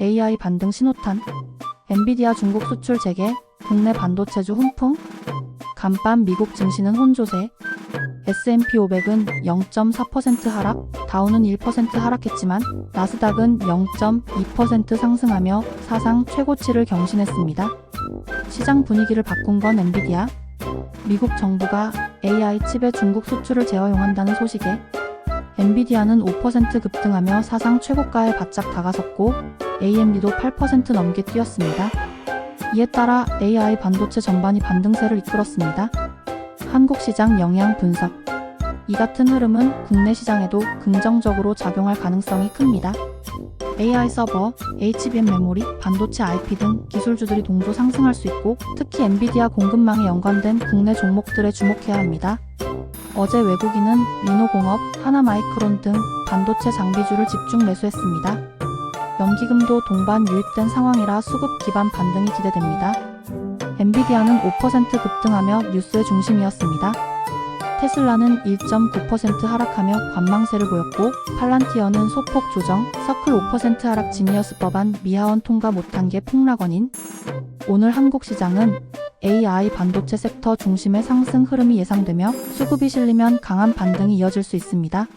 AI 반등 신호탄, 엔비디아 중국 수출 재개, 국내 반도체주 훈풍, 간밤 미국 증시는 혼조세, S&P 500은 0.4% 하락, 다우는 1% 하락했지만 나스닥은 0.2% 상승하며 사상 최고치를 경신했습니다. 시장 분위기를 바꾼 건 엔비디아. 미국 정부가 AI 칩의 중국 수출을 재허용한다는 소식에 엔비디아는 5% 급등하며 사상 최고가에 바짝 다가섰고 AMD도 8% 넘게 뛰었습니다. 이에 따라 AI 반도체 전반이 반등세를 이끌었습니다. 한국 시장 영향 분석. 이 같은 흐름은 국내 시장에도 긍정적으로 작용할 가능성이 큽니다. AI 서버, HBM 메모리, 반도체 IP 등 기술주들이 동조 상승할 수 있고 특히 엔비디아 공급망에 연관된 국내 종목들에 주목해야 합니다. 어제 외국인은 리노공업, 하나마이크론 등 반도체 장비주를 집중 매수했습니다. 연기금도 동반 유입된 상황이라 수급 기반 반등이 기대됩니다. 엔비디아는 5% 급등하며 뉴스의 중심이었습니다. 테슬라는 1.9% 하락하며 관망세를 보였고 팔란티어는 소폭 조정, 서클 5% 하락 지니어스 법안 미하원 통과 못한 게 폭락원인 오늘 한국 시장은 AI 반도체 섹터 중심의 상승 흐름이 예상되며 수급이 실리면 강한 반등이 이어질 수 있습니다.